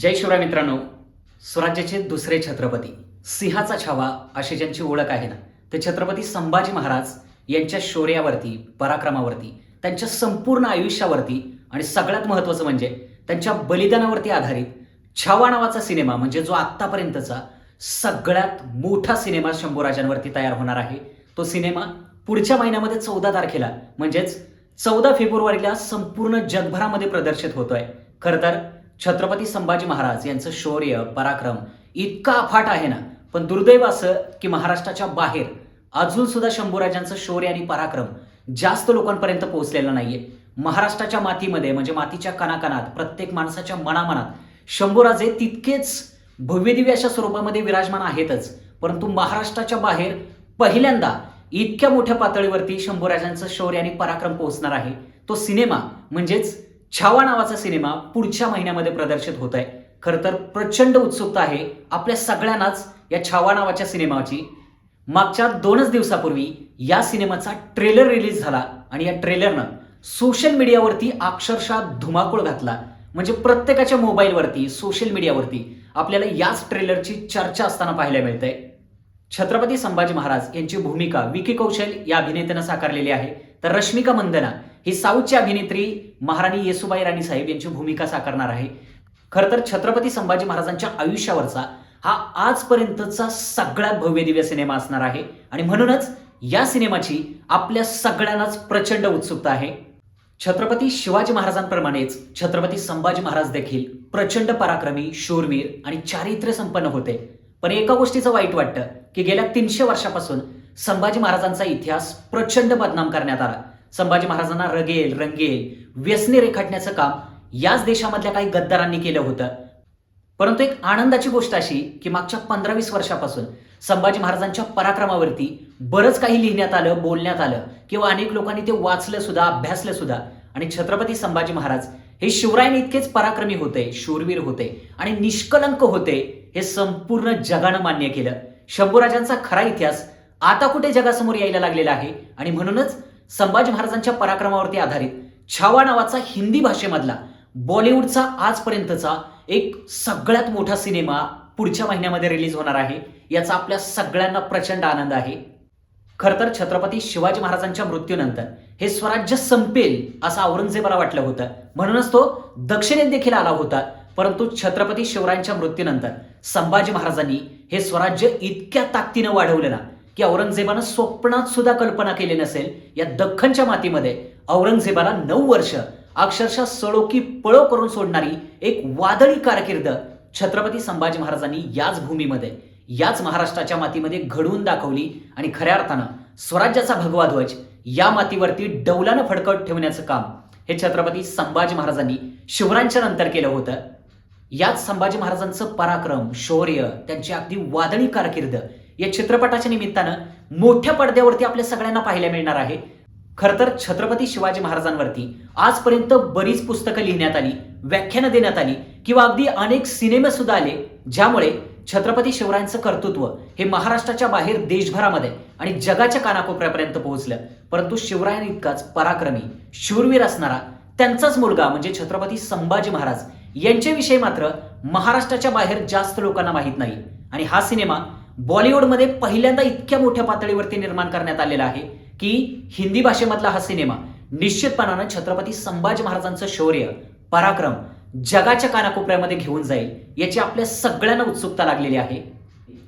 जय शिवराय मित्रांनो स्वराज्याचे दुसरे छत्रपती. सिंहाचा छावा अशी ज्यांची ओळख आहे ना ते छत्रपती संभाजी महाराज यांच्या शौर्यावरती पराक्रमावरती त्यांच्या संपूर्ण आयुष्यावरती आणि सगळ्यात महत्त्वाचं म्हणजे त्यांच्या बलिदानावरती आधारित छावा नावाचा सिनेमा म्हणजे जो आत्तापर्यंतचा सगळ्यात मोठा सिनेमा शंभूराजांवरती तयार होणार आहे. तो सिनेमा पुढच्या महिन्यामध्ये चौदा तारखेला म्हणजेच चौदा फेब्रुवारीला संपूर्ण जगभरामध्ये प्रदर्शित होतोय. खरं तर छत्रपती संभाजी महाराज यांचं शौर्य पराक्रम इतका अफाट आहे ना. पण दुर्दैव असं की महाराष्ट्राच्या बाहेर अजून सुद्धा शंभूराजांचं शौर्य आणि पराक्रम जास्त लोकांपर्यंत पोहोचलेलं नाहीये. महाराष्ट्राच्या मातीमध्ये म्हणजे मातीच्या कणाकणात प्रत्येक माणसाच्या मनामनात शंभूराजे तितकेच भव्यदिव्य अशा स्वरूपामध्ये विराजमान आहेतच. परंतु महाराष्ट्राच्या बाहेर पहिल्यांदा इतक्या मोठ्या पातळीवरती शंभूराजांचं शौर्य आणि पराक्रम पोहोचणार आहे. तो सिनेमा म्हणजेच छावा नावाचा सिनेमा पुढच्या महिन्यामध्ये प्रदर्शित होत आहे खरं तर प्रचंड उत्सुकता आहे आपल्या सगळ्यांनाच या छावा नावाच्या सिनेमाची. मागच्या दोनच दिवसापूर्वी या सिनेमाचा ट्रेलर रिलीज झाला आणि या ट्रेलरनं सोशल मीडियावरती अक्षरशः धुमाकूळ घातला. म्हणजे प्रत्येकाच्या मोबाईलवरती सोशल मीडियावरती आपल्याला याच ट्रेलरची चर्चा असताना पाहायला मिळते छत्रपती संभाजी महाराज यांची भूमिका विकी कौशल या अभिनेत्यानं साकारलेली आहे. तर रश्मिका मंदना ही साऊथची अभिनेत्री महाराणी येसुबाई राणी साहेब यांची भूमिका साकारणार आहे. खरं तर छत्रपती संभाजी महाराजांच्या आयुष्यावरचा हा आजपर्यंतचा सगळ्यात भव्य दिव्य सिनेमा असणार आहे. आणि म्हणूनच या सिनेमाची आपल्या सगळ्यांनाच प्रचंड उत्सुकता आहे. छत्रपती शिवाजी महाराजांप्रमाणेच छत्रपती संभाजी महाराज देखील प्रचंड पराक्रमी शूरवीर आणि चारित्र्य संपन्न होते. पण एका गोष्टीचं वाईट वाटतं की गेल्या तीनशे वर्षापासून संभाजी महाराजांचा इतिहास प्रचंड बदनाम करण्यात आला. संभाजी महाराजांना रगेल रंगेल व्यसने रेखाटण्याचं काम याच देशामधल्या काही गद्दारांनी केलं होतं. परंतु एक आनंदाची गोष्ट अशी की मागच्या पंधरा वीस वर्षापासून संभाजी महाराजांच्या पराक्रमावरती बरंच काही लिहिण्यात आलं बोलण्यात आलं किंवा अनेक लोकांनी ते वाचलं सुद्धा अभ्यासलं सुद्धा. आणि छत्रपती संभाजी महाराज हे शिवरायांनी इतकेच पराक्रमी होते शूरवीर होते आणि निष्कलंक होते हे संपूर्ण जगानं मान्य केलं. शंभूराजांचा खरा इतिहास आता कुठे जगासमोर यायला लागलेला आहे? आणि म्हणूनच संभाजी महाराजांच्या पराक्रमावरती आधारित छावा नावाचा हिंदी भाषेमधला बॉलिवूडचा आजपर्यंतचा एक सगळ्यात मोठा सिनेमा पुढच्या महिन्यामध्ये रिलीज होणार आहे. याचा आपल्या सगळ्यांना प्रचंड आनंद आहे. खरं तर छत्रपती शिवाजी महाराजांच्या मृत्यूनंतर हे स्वराज्य संपेल असं औरंगजेबाला वाटलं होतं. म्हणूनच तो दक्षिणेत देखील आला होता. परंतु छत्रपती शिवरायांच्या मृत्यूनंतर संभाजी महाराजांनी हे स्वराज्य इतक्या ताकदीनं वाढवलं ना की औरंगजेबानं स्वप्नात सुद्धा कल्पना केली नसेल या दख्खनच्या मातीमध्ये औरंगजेबाला नऊ वर्ष अक्षरशः सळोकी पळो करून सोडणारी एक वादळी कारकीर्द छत्रपती संभाजी महाराजांनी याच भूमीमध्ये याच महाराष्ट्राच्या मातीमध्ये घडवून दाखवली आणि खऱ्या अर्थानं स्वराज्याचा भगवा ध्वज या मातीवरती डौलानं फडकट ठेवण्याचं काम हे छत्रपती संभाजी महाराजांनी शिवरायांच्या नंतर केलं होतं. याच संभाजी महाराजांचं पराक्रम शौर्य त्यांची अगदी वादळी कारकीर्द या चित्रपटाच्या निमित्तानं मोठ्या पडद्यावरती आपल्या सगळ्यांना पाहायला मिळणार आहे. खरं तर छत्रपती शिवाजी महाराजांवरती आजपर्यंत बरीच पुस्तकं लिहिण्यात आली व्याख्यानं देण्यात आली किंवा अगदी अनेक सिनेमे सुद्धा आले ज्यामुळे छत्रपती शिवरायांचं कर्तृत्व हे महाराष्ट्राच्या बाहेर देशभरामध्ये आणि जगाच्या कानाकोपऱ्यापर्यंत पोहोचलं. परंतु शिवरायां इतकाच पराक्रमी शूरवीर असणारा त्यांचाच मुलगा म्हणजे छत्रपती संभाजी महाराज यांच्याविषयी मात्र महाराष्ट्राच्या बाहेर जास्त लोकांना माहीत नाही. आणि हा सिनेमा बॉलिवूडमध्ये पहिल्यांदा इतक्या मोठ्या पातळीवरती निर्माण करण्यात आलेला आहे की हिंदी भाषेमधला हा सिनेमा निश्चितपणानं छत्रपती संभाजी महाराजांचं शौर्य पराक्रम जगाच्या कानाकोपऱ्यामध्ये घेऊन जाईल याची आपल्या सगळ्यांना उत्सुकता लागलेली आहे.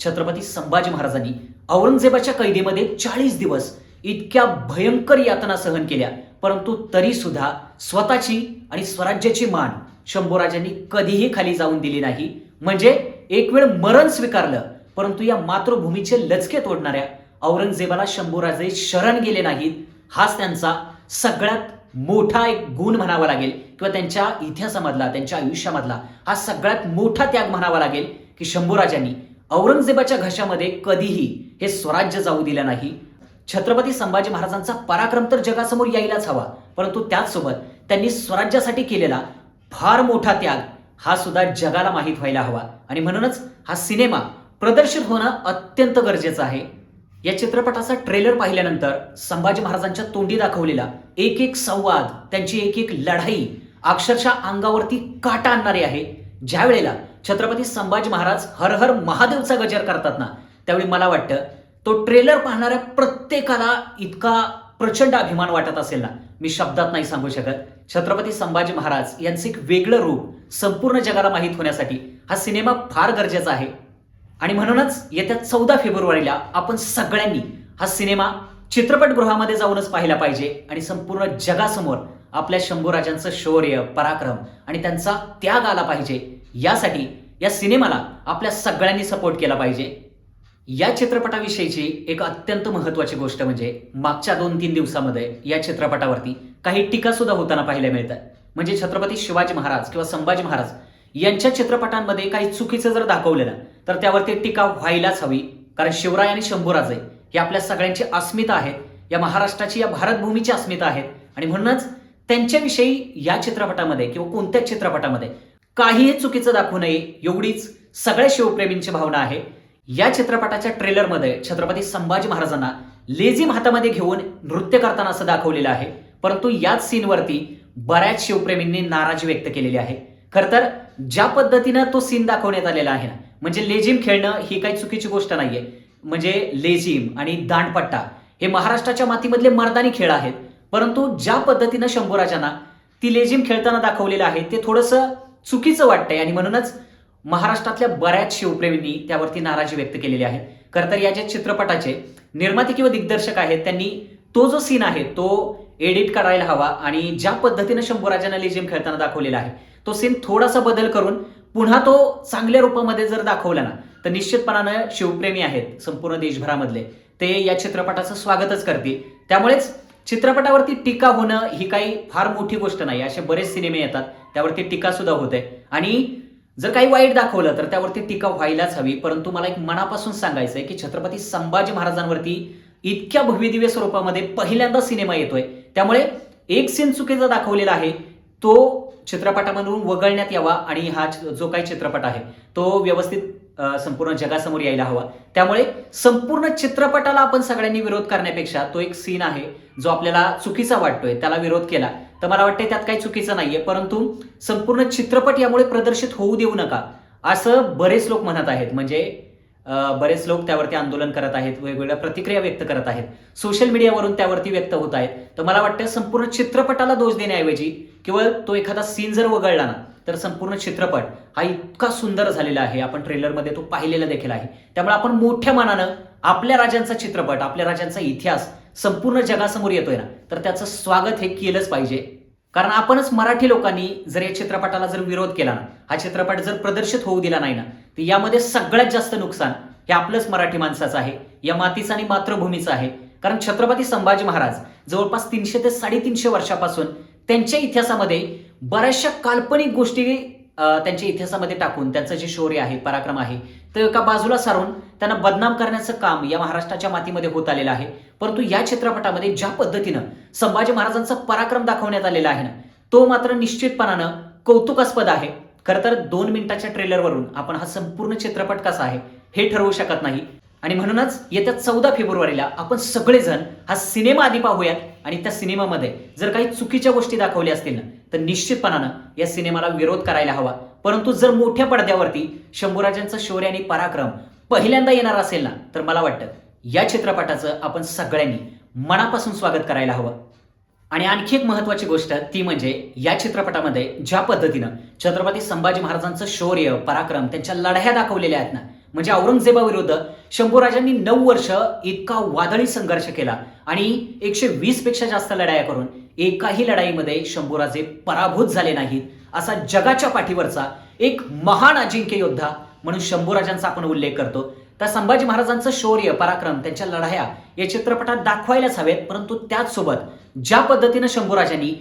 छत्रपती संभाजी महाराजांनी औरंगजेबाच्या कैदेमध्ये चाळीस दिवस इतक्या भयंकर यातना सहन केल्या परंतु तरी सुद्धा स्वतःची आणि स्वराज्याची मान शंभूराजांनी कधीही खाली जाऊन दिली नाही. म्हणजे एक वेळ मरण स्वीकारलं परंतु या मातृभूमीचे लचके तोडणाऱ्या औरंगजेबाला शंभूराजे शरण गेले नाहीत हाच त्यांचा सगळ्यात मोठा एक गुण म्हणावा लागेल. किंवा त्यांच्या इतिहासामधला त्यांच्या आयुष्यामधला हा सगळ्यात मोठा त्याग म्हणावा लागेल की शंभूराजांनी औरंगजेबाच्या घशामध्ये कधीही हे स्वराज्य जाऊ दिलं नाही. छत्रपती संभाजी महाराजांचा पराक्रम तर जगासमोर यायलाच हवा परंतु त्याचसोबत त्यांनी स्वराज्यासाठी केलेला फार मोठा त्याग हा सुद्धा जगाला माहीत व्हायला हवा. आणि म्हणूनच हा सिनेमा प्रदर्शित होणं अत्यंत गरजेचं आहे. या चित्रपटाचा ट्रेलर पाहिल्यानंतर संभाजी महाराजांच्या तोंडी दाखवलेला एक एक संवाद त्यांची एक एक लढाई अक्षरशः अंगावरती काटा आणणारी आहे. ज्या वेळेला छत्रपती संभाजी महाराज हर हर महादेवचा गजर करतात ना त्यावेळी मला वाटतं तो ट्रेलर पाहणाऱ्या प्रत्येकाला इतका प्रचंड अभिमान वाटत असेल ना. मी शब्दात नाही सांगू शकत. छत्रपती संभाजी महाराज यांचं एक वेगळं रूप संपूर्ण जगाला माहीत होण्यासाठी हा सिनेमा फार गरजेचा आहे. आणि म्हणूनच येत्या चौदा फेब्रुवारीला आपण सगळ्यांनी हा सिनेमा चित्रपटगृहामध्ये जाऊनच पाहिला पाहिजे आणि संपूर्ण जगासमोर आपल्या शंभूराजांचं शौर्य पराक्रम आणि त्यांचा त्याग आला पाहिजे. यासाठी या सिनेमाला आपल्या सगळ्यांनी सपोर्ट केला पाहिजे. या चित्रपटाविषयीची एक अत्यंत महत्वाची गोष्ट म्हणजे मागच्या दोन तीन दिवसामध्ये या चित्रपटावरती काही टीका सुद्धा होताना पाहायला मिळतात. म्हणजे छत्रपती शिवाजी महाराज किंवा संभाजी महाराज यांच्या चित्रपटांमध्ये काही चुकीचं जर दाखवलं तर त्यावरती टीका व्हायलाच हवी. कारण शिवराय आणि शंभूराजे हे आपल्या सगळ्यांची अस्मिता आहेत. या महाराष्ट्राची या भारतभूमीची अस्मिता आहेत. आणि म्हणूनच त्यांच्याविषयी या चित्रपटामध्ये किंवा कोणत्याच चित्रपटामध्ये काहीही चुकीचं दाखवू नये एवढीच सगळ्या शिवप्रेमींची भावना आहे. या चित्रपटाच्या ट्रेलरमध्ये छत्रपती संभाजी महाराजांना लेझिम हातामध्ये घेऊन नृत्य करताना असं दाखवलेलं आहे. परंतु याच सीनवरती बऱ्याच शिवप्रेमींनी नाराजी व्यक्त केलेली आहे. खर तर ज्या पद्धतीनं तो सीन दाखवण्यात आलेला आहे ना म्हणजे लेझिम खेळणं ही काही चुकीची गोष्ट नाहीये. म्हणजे लेझिम आणि दांडपट्टा हे महाराष्ट्राच्या मातीमधले मर्दानी खेळ आहेत. परंतु ज्या पद्धतीनं शंभूराजांना ती लेझिम खेळताना दाखवलेलं आहे ते थोडंसं चुकीचं वाटतंय आणि म्हणूनच महाराष्ट्रातल्या बऱ्याच शिवप्रेमींनी त्यावरती नाराजी व्यक्त केलेली आहे. खरं तर या ज्या चित्रपटाचे निर्माते किंवा दिग्दर्शक आहेत त्यांनी तो जो सीन आहे तो एडिट करायला हवा आणि ज्या पद्धतीनं शंभूराजांना लेझिम खेळताना दाखवलेला आहे तो सीन थोडासा बदल करून पुन्हा तो चांगल्या रूपामध्ये जर दाखवला ना तर निश्चितपणानं शिवप्रेमी आहेत संपूर्ण देशभरामधले. ते या चित्रपटाचं स्वागतच करतील. त्यामुळेच चित्रपटावरती टीका होणं ही काही फार मोठी गोष्ट नाही. असे बरेच सिनेमे येतात त्यावरती टीका सुद्धा होते. आणि जर काही वाईट दाखवलं तर त्यावरती टीका व्हायलाच हवी. परंतु मला एक मनापासून सांगायचं आहे की छत्रपती संभाजी महाराजांवरती इतक्या भव्यदिव्य स्वरूपामध्ये पहिल्यांदा सिनेमा येतोय. त्यामुळे एक सीन चुकीचा दाखवलेला आहे तो चित्रपटामधून वगळण्यात यावा आणि हा जो काही चित्रपट आहे तो व्यवस्थित संपूर्ण जगासमोर यायला हवा. त्यामुळे संपूर्ण चित्रपटाला आपण सगळ्यांनी विरोध करण्यापेक्षा तो एक सीन आहे जो आपल्याला चुकीचा वाटतोय त्याला विरोध केला. तर मला वाटतं त्यात काही चुकीचं नाहीये परंतु संपूर्ण चित्रपट यामुळे प्रदर्शित होऊ देऊ नका असं बरेच लोक म्हणत आहेत. म्हणजे बरेच लोक त्यावरती आंदोलन करत आहेत वेगवेगळ्या प्रतिक्रिया व्यक्त करत आहेत. सोशल मीडियावरून त्यावरती व्यक्त होत आहेत. तर मला वाटतं संपूर्ण चित्रपटाला दोष देण्याऐवजी केवळ तो एखादा सीन जर वगळला ना तर संपूर्ण चित्रपट हा इतका सुंदर झालेला आहे. आपण ट्रेलरमध्ये तो पाहिलेला देखील आहे. त्यामुळे आपण मोठ्या मनानं आपल्या राजांचा चित्रपट आपल्या राजांचा इतिहास संपूर्ण जगासमोर येतोय ना तर त्याचं स्वागत हे केलंच पाहिजे. कारण आपणच मराठी लोकांनी जर या चित्रपटाला जर विरोध केला ना हा चित्रपट जर प्रदर्शित होऊ दिला नाही ना तर यामध्ये सगळ्यात जास्त नुकसान हे आपलंच मराठी माणसाचं आहे. या मातीचं आणि मातृभूमीचं आहे. कारण छत्रपती संभाजी महाराज जवळपास तीनशे ते साडेतीनशे वर्षापासून त्यांच्या इतिहासामध्ये बऱ्याचशा काल्पनिक गोष्टी त्यांच्या इतिहासामध्ये टाकून त्यांचं जे शौर्य आहे पराक्रम आहे ते एका बाजूला सारून त्यांना बदनाम करण्याचं काम या महाराष्ट्राच्या मातीमध्ये होत आलेलं आहे. परंतु या चित्रपटामध्ये ज्या पद्धतीनं संभाजी महाराजांचा पराक्रम दाखवण्यात आलेला आहे ना तो मात्र निश्चितपणानं कौतुकास्पद आहे. खरं तर दोन मिनिटाच्या ट्रेलरवरून आपण हा संपूर्ण चित्रपट कसा आहे हे ठरवू शकत नाही. आणि म्हणूनच येत्या चौदा फेब्रुवारीला आपण सगळेजण हा सिनेमा आधी पाहूयात आणि त्या सिनेमामध्ये जर काही चुकीच्या गोष्टी दाखवल्या असतील ना तर निश्चितपणानं या सिनेमाला विरोध करायला हवा. परंतु जर मोठ्या पडद्यावरती शंभूराजांचं शौर्य आणि पराक्रम पहिल्यांदा येणार असेल ना तर मला वाटतं या चित्रपटाचं आपण सगळ्यांनी मनापासून स्वागत करायला हवं. आणि आणखी एक महत्वाची गोष्ट ती म्हणजे या चित्रपटामध्ये ज्या पद्धतीनं छत्रपती संभाजी महाराजांचं शौर्य पराक्रम त्यांच्या लढ्या दाखवलेल्या आहेत ना म्हणजे औरंगजेबाविरुद्ध शंभूराजांनी नऊ वर्ष इतका वादळी संघर्ष केला आणि एकशे वीसपेक्षा जास्त लढाया करून एकाही लढाईमध्ये शंभूराजे पराभूत झाले नाहीत असा जगाच्या पाठीवरचा एक महान अजिंक्य योद्धा म्हणून शंभूराजांचा आपण उल्लेख करतो. तर संभाजी महाराजांचं शौर्य पराक्रम त्यांच्या लढाया या चित्रपटात दाखवायलाच हवेत परंतु त्याचसोबत ज्या पद्धतीनं शंभूराजांनी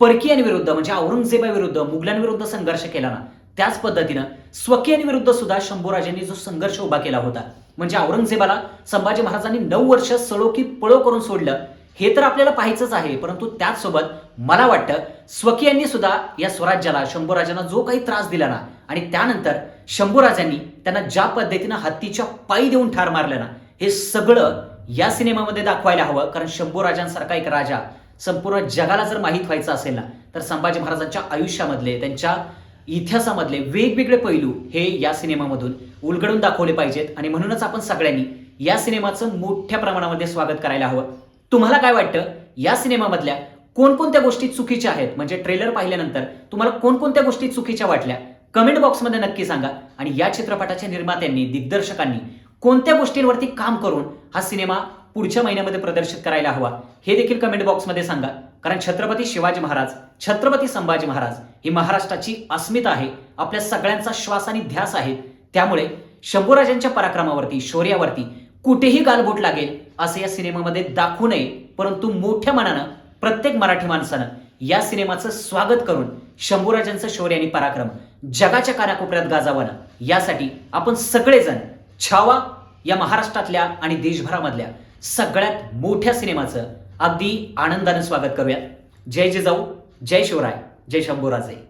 परकीयांविरुद्ध म्हणजे औरंगजेबाविरुद्ध मुघलांविरुद्ध संघर्ष केला ना त्याच पद्धतीनं स्वकीयांविरुद्ध सुद्धा शंभूराजांनी जो संघर्ष उभा केला होता. म्हणजे औरंगजेबाला संभाजी महाराजांनी नऊ वर्ष सळो की पळो करून सोडलं हे तर आपल्याला पाहायचंच आहे परंतु त्याचसोबत मला वाटतं स्वकीयांनी सुद्धा या स्वराज्याला शंभूराजांना जो काही त्रास दिला ना आणि त्यानंतर शंभूराजांनी त्यांना ज्या पद्धतीनं हत्तीच्या पायी देऊन ठार मारलं ना हे सगळं या सिनेमामध्ये दाखवायला हवं कारण शंभूराजांसारखा एक राजा संपूर्ण जगाला जर माहीत व्हायचं असेल ना तर संभाजी महाराजांच्या आयुष्यामधले त्यांच्या इतिहासामधले वेगवेगळे पैलू हे या सिनेमामधून उलगडून दाखवले पाहिजेत. आणि म्हणूनच आपण सगळ्यांनी या सिनेमाचं मोठ्या प्रमाणामध्ये स्वागत करायला हवं. तुम्हाला काय वाटतं? या सिनेमामधल्या कोणकोणत्या गोष्टी चुकीच्या आहेत? म्हणजे ट्रेलर पाहिल्यानंतर तुम्हाला कोणकोणत्या गोष्टी चुकीच्या वाटल्या? कमेंट बॉक्समध्ये नक्की सांगा. आणि या चित्रपटाच्या निर्मात्यांनी दिग्दर्शकांनी कोणत्या गोष्टींवरती काम करून हा सिनेमा पुढच्या महिन्यामध्ये प्रदर्शित करायला हवा हे देखील कमेंट बॉक्समध्ये सांगा. कारण छत्रपती शिवाजी महाराज छत्रपती संभाजी महाराज ही महाराष्ट्राची अस्मिता आहे आपल्या सगळ्यांचा श्वास आणि ध्यास आहे. त्यामुळे शंभूराजांच्या पराक्रमावरती शौर्यावरती कुठेही गालबोट लागेल असं या सिनेमामध्ये दाखवू नये. परंतु मोठ्या मनानं प्रत्येक मराठी माणसानं या सिनेमाचं स्वागत करून शंभूराजांचं शौर्य आणि पराक्रम जगाच्या कानाकोपऱ्यात गाजावं ना यासाठी आपण सगळेजण छावा या महाराष्ट्रातल्या आणि देशभरामधल्या सगळ्यात मोठ्या सिनेमाचं अगदी आनंदानं स्वागत करूयात जय जिजाऊ जय शिवराय जय शंभूराजे.